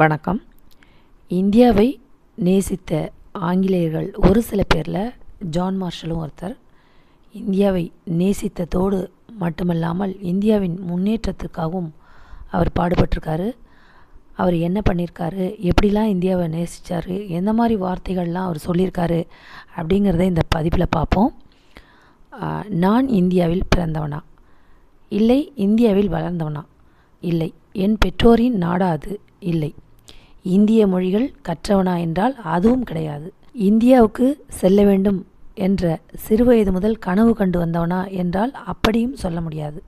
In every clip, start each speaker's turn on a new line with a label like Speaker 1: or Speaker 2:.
Speaker 1: வணக்கம். இந்தியாவை நேசித்த ஆங்கிலேயர்கள் ஒரு சில பேரில் ஜான் மார்ஷலும் ஒருத்தர். இந்தியாவை நேசித்ததோடு மட்டுமல்லாமல் இந்தியாவின் முன்னேற்றத்துக்காகவும் அவர் பாடுபட்டிருக்காரு. அவர் என்ன பண்ணியிருக்காரு எப்படிலாம் இந்தியாவை நேசித்தார் எந்த மாதிரி வார்த்தைகள்லாம் அவர் சொல்லியிருக்காரு அப்படிங்கிறத இந்த பதிப்பில் பார்ப்போம். நான் இந்தியாவில் பிறந்தவனா? இல்லை இந்தியாவில் வளர்ந்தவனா? இல்லை. என் பெற்றோரின் நாடா அது இல்லை. இந்திய மொழிகள் கற்றவனா என்றால் அதுவும் கிடையாது. இந்தியாவுக்கு செல்ல வேண்டும் என்ற சிறுவயது முதல் கனவு கண்டு வந்தவனா என்றால் அப்படியும் சொல்ல முடியாது.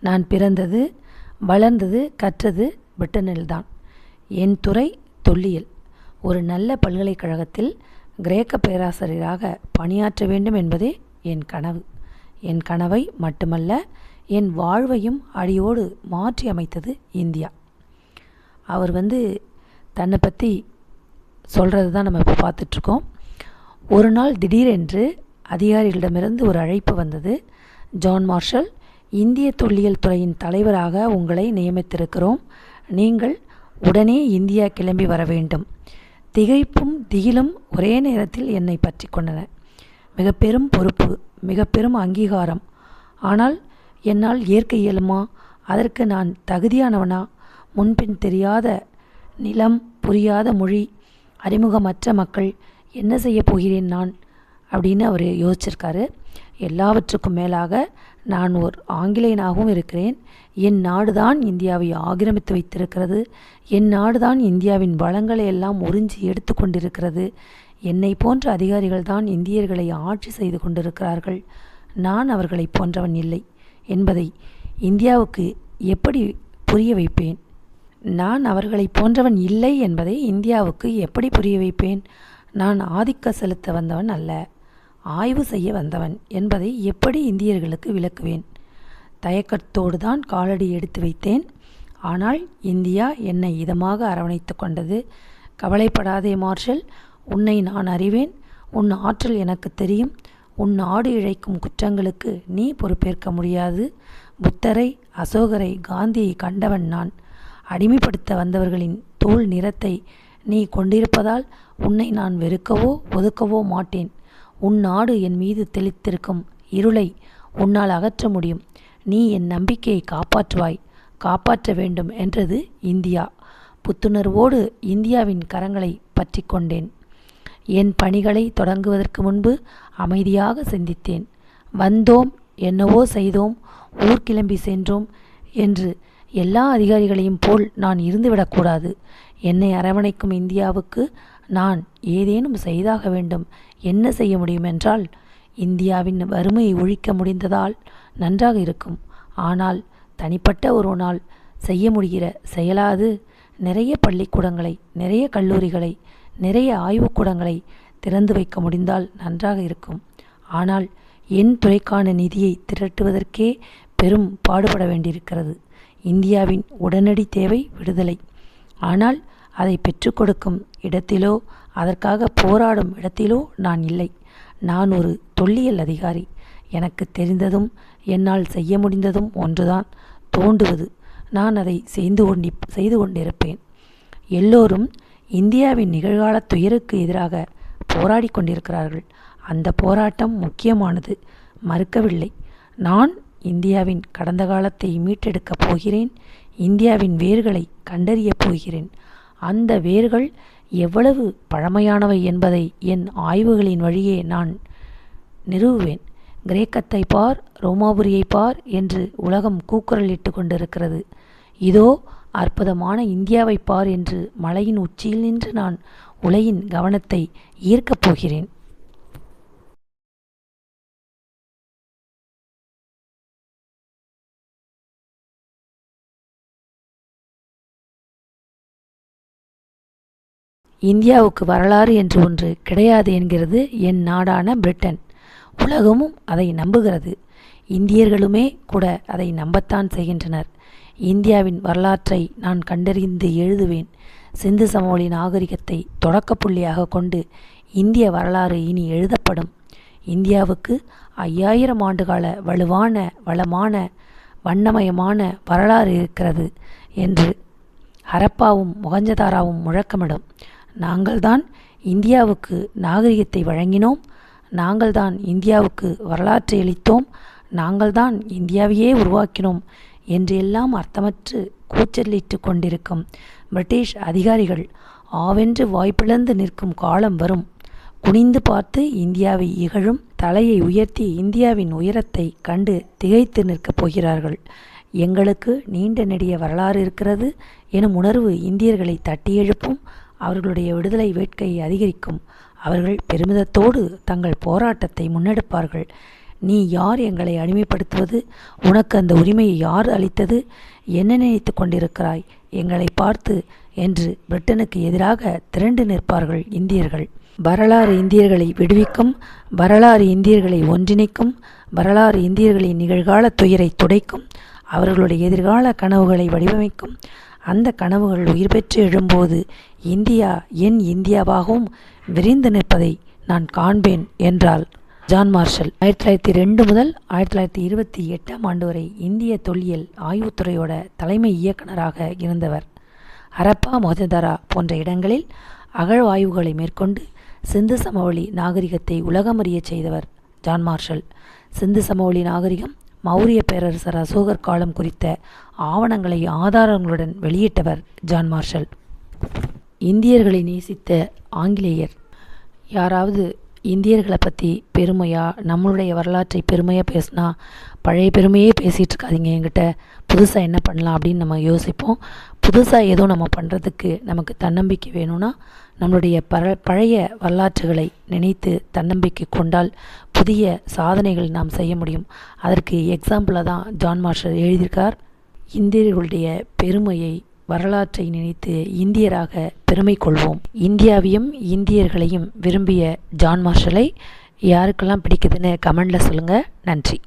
Speaker 1: நான் பிறந்தது வளர்ந்தது கற்றது பிரிட்டனில்தான். என் துறை தொல்லியல். ஒரு நல்ல பல்கலைக்கழகத்தில் கிரேக்க பேராசிரியராக பணியாற்ற வேண்டும் என்பதே என் கனவு. என் கனவை மட்டுமல்ல என் வாழ்வையும் அடியோடு மாற்றி அமைத்தது இந்தியா. அவர் வந்து தன்னை பற்றி சொல்கிறது தான் நம்ம இப்போ பார்த்துட்ருக்கோம். ஒரு நாள் திடீரென்று அதிகாரிகளிடமிருந்து ஒரு அழைப்பு வந்தது. ஜான் மார்ஷல் இந்திய தொல்லியல் துறையின் தலைவராக உங்களை நியமித்திருக்கிறோம். நீங்கள் உடனே இந்தியா கிளம்பி வர வேண்டும். திகைப்பும் திகிலும் ஒரே நேரத்தில் என்னை பற்றி கொண்டன. மிக பெரும் பொறுப்பு மிக பெரும் அங்கீகாரம். ஆனால் என்னால் ஏற்க இயலுமா? அதற்கு நான் தகுதியானவனா? முன்பின் தெரியாத நிலம் புரியாத மொழி அறிமுகமற்ற மக்கள் என்ன செய்ய போகிறேன் நான்? அப்படின்னு அவர் யோசிச்சிருக்காரு. எல்லாவற்றுக்கும் மேலாக நான் ஒரு ஆங்கிலேயனாகவும் இருக்கிறேன். என் நாடுதான் இந்தியாவை ஆக்கிரமித்து வைத்திருக்கிறது. என் நாடுதான் இந்தியாவின் வளங்களை எல்லாம் உறிஞ்சி எடுத்து கொண்டிருக்கிறது. என்னை போன்ற அதிகாரிகள் தான் இந்தியர்களை ஆட்சி செய்து கொண்டிருக்கிறார்கள். நான் அவர்களைப் போன்றவன் இல்லை என்பதை இந்தியாவுக்கு எப்படி புரிய வைப்பேன்? நான் அவர்களைப் போன்றவன் இல்லை என்பதை இந்தியாவுக்கு எப்படி புரிய வைப்பேன்? நான் ஆதிக்க செலுத்த வந்தவன் அல்ல ஆய்வு செய்ய வந்தவன் என்பதை எப்படி இந்தியர்களுக்கு விளக்குவேன்? தயக்கத்தோடு தான் காலடி எடுத்து வைத்தேன். ஆனால் இந்தியா என்னை இதமாக அரவணைத்து கொண்டது. கவலைப்படாதே மார்ஷல் உன்னை நான் அறிவேன். உன் ஆற்றல் எனக்கு தெரியும். உன் நாடு இழைக்கும் குற்றங்களுக்கு நீ பொறுப்பேற்க முடியாது. புத்தரை அசோகரை காந்தியை கண்டவன் நான். அடிமைப்படுத்த வந்தவர்களின் தோல் நிறத்தை நீ கொண்டிருப்பதால் உன்னை நான் வெறுக்கவோ ஒதுக்கவோ மாட்டேன். உன் நாடு என் மீது தெளித்திருக்கும் இருளை உன்னால் அகற்ற முடியும். நீ என் நம்பிக்கையை காப்பாற்றுவாய். காப்பாற்ற வேண்டும் என்றது இந்தியா. புத்துணர்வோடு இந்தியாவின் கரங்களை பற்றி கொண்டேன். என் பணிகளை தொடங்குவதற்கு முன்பு அமைதியாக சிந்தித்தேன். வந்தோம் என்னவோ செய்தோம் ஊர் கிளம்பி சென்றோம் என்று எல்லா அதிகாரிகளையும் போல் நான் இருந்துவிடக்கூடாது என்னை அரவணைக்கும் இந்தியாவுக்கு நான் ஏதேனும் செய்தாக வேண்டும். என்ன செய்ய முடியும் என்றால் இந்தியாவின் வறுமையை ஒழிக்க முடிந்ததால் நன்றாக இருக்கும். ஆனால் தனிப்பட்ட ஒருவனால் செய்ய முடிகிற செயலாது. நிறைய பள்ளிக்கூடங்களை நிறைய கல்லூரிகளை நிறைய ஆய்வுக்கூடங்களை திறந்து வைக்க முடிந்தால் நன்றாக இருக்கும். ஆனால் என் துறைக்கான நிதியை திரட்டுவதற்கே பெரும் பாடுபட வேண்டியிருக்கிறது. இந்தியாவின் உடனடி தேவை விடுதலை. ஆனால் அதை பெற்றுக் கொடுக்கும் இடத்திலோ அதற்காக போராடும் இடத்திலோ நான் இல்லை. நான் ஒரு தொல்லியல் அதிகாரி. எனக்கு தெரிந்ததும் என்னால் செய்ய முடிந்ததும் ஒன்றுதான். தோண்டுவது நான் அதை செய்து கொண்டி செய்து கொண்டிருப்பேன். எல்லோரும் இந்தியாவின் நிகழ்கால துயருக்கு எதிராக போராடி கொண்டிருக்கிறார்கள். அந்த போராட்டம் முக்கியமானது. மறுக்கவில்லை. நான் இந்தியாவின் கடந்த காலத்தை மீட்டெடுக்கப் போகிறேன் இந்தியாவின் வேர்களை கண்டறியப் போகிறேன். அந்த வேர்கள் எவ்வளவு பழமையானவை என்பதை என் ஆய்வுகளின் வழியே நான் நிறுவுவேன். கிரேக்கத்தை பார் ரோமாபுரியை பார் என்று உலகம் கூக்குரலிட்டு கொண்டிருக்கிறது. இதோ அற்புதமான இந்தியாவை பார் என்று மலையின் உச்சியில் நின்று நான் உலகின் கவனத்தை ஈர்க்கப் போகிறேன். இந்தியாவுக்கு வரலாறு என்று ஒன்று கிடையாது என்கிறது என் நாடான பிரிட்டன். உலகமும் அதை நம்புகிறது. இந்தியர்களுமே கூட அதை நம்பத்தான் செய்கின்றனர். இந்தியாவின் வரலாற்றை நான் கண்டறிந்து எழுதுவேன். சிந்து சமவெளி நாகரிகத்தை தொடக்கப்புள்ளியாக கொண்டு இந்திய வரலாறு இனி எழுதப்படும். இந்தியாவுக்கு ஐயாயிரம் ஆண்டுகால வலுவான வளமான வண்ணமயமான வரலாறு இருக்கிறது என்று ஹரப்பாவும் மொகஞ்சதாராவும் முழக்கமிடும். நாங்கள்தான் இந்தியாவுக்கு நாகரிகத்தை வழங்கினோம். நாங்கள்தான் இந்தியாவுக்கு வரலாற்றை அளித்தோம். நாங்கள்தான் இந்தியாவையே உருவாக்கினோம் என்று எல்லாம் அர்த்தமற்று கூச்சலிட்டு கொண்டிருக்கும் பிரிட்டிஷ் அதிகாரிகள் ஆவென்று வாய்ப்பிழந்து நிற்கும் காலம் வரும். குனிந்து பார்த்து இந்தியாவை இகழும் தலையை உயர்த்தி இந்தியாவின் உயரத்தை கண்டு திகைத்து நிற்கப் போகிறார்கள். எங்களுக்கு நீண்ட நெடிய வரலாறு இருக்கிறது. எனும் உணர்வு இந்தியர்களை தட்டி எழுப்பும் அவர்களுடைய விடுதலை வேட்கையை அதிகரிக்கும். அவர்கள் பெருமிதத்தோடு தங்கள் போராட்டத்தை முன்னெடுப்பார்கள். நீ யார் எங்களை அடிமைப்படுத்துவது? உனக்கு அந்த உரிமையை யார் அளித்தது? என்ன நினைத்து கொண்டிருக்கிறாய்? எங்களை பார்த்து என்று பிரிட்டனுக்கு எதிராக திரண்டு நிற்பார்கள் இந்தியர்கள். வரலாறு இந்தியர்களை விடுவிக்கும் வரலாறு இந்தியர்களை ஒன்றிணைக்கும் வரலாறு இந்தியர்களின் நிகழ்கால துயரை துடைக்கும் அவர்களுடைய எதிர்கால கனவுகளை வடிவமைக்கும். அந்த கனவுகள் உயிர் பெற்று எழும்போது இந்தியா என் இந்தியாவாகவும் விரிந்து நிற்பதை நான் காண்பேன் என்றால் ஜான் மார்ஷல். ஆயிரத்தி தொள்ளாயிரத்தி ரெண்டு முதல் ஆயிரத்தி தொள்ளாயிரத்தி இருபத்தி எட்டாம் ஆண்டு வரை இந்திய தொல்லியல் ஆய்வுத்துறையோட தலைமை இயக்குநராக இருந்தவர். ஹரப்பா மொஹதரா போன்ற இடங்களில் அகழ்வாய்வுகளை மேற்கொண்டு சிந்து சமவெளி நாகரிகத்தை உலகமறிய செய்தவர் ஜான் மார்ஷல். சிந்து சமவெளி நாகரிகம் மௌரிய பேரரசர் அசோகர் காலம் குறித்த ஆவணங்களை ஆதாரங்களுடன் வெளியிட்டவர் ஜான் மார்ஷல். இந்தியர்களை நேசித்த ஆங்கிலேயர். யாராவது இந்தியர்களை பற்றி பெருமையாக நம்மளுடைய வரலாற்றை பெருமையாக பேசினா பழைய பெருமையே பேசிகிட்டு இருக்காதிங்க என்கிட்ட. புதுசாக என்ன பண்ணலாம் அப்படின்னு நம்ம யோசிப்போம். புதுசாக ஏதோ நம்ம பண்ணுறதுக்கு நமக்கு தன்னம்பிக்கை வேணும்னா நம்மளுடைய பர பழைய வரலாற்றுகளை நினைத்து தன்னம்பிக்கை கொண்டால் புதிய சாதனைகள் நாம் செய்ய முடியும். அதற்கு எக்ஸாம்பிளாக தான் ஜான் மார்ஷல் எழுதியிருக்கார். இந்தியர்களுடைய பெருமையை வரலாற்றை நினைத்து இந்தியராக பெருமை கொள்வோம். இந்தியாவையும் இந்தியர்களையும் விரும்பிய ஜான் மார்ஷலை யாருக்கெல்லாம் பிடிக்குதுன்னு கமெண்டில் சொல்லுங்கள் நன்றி.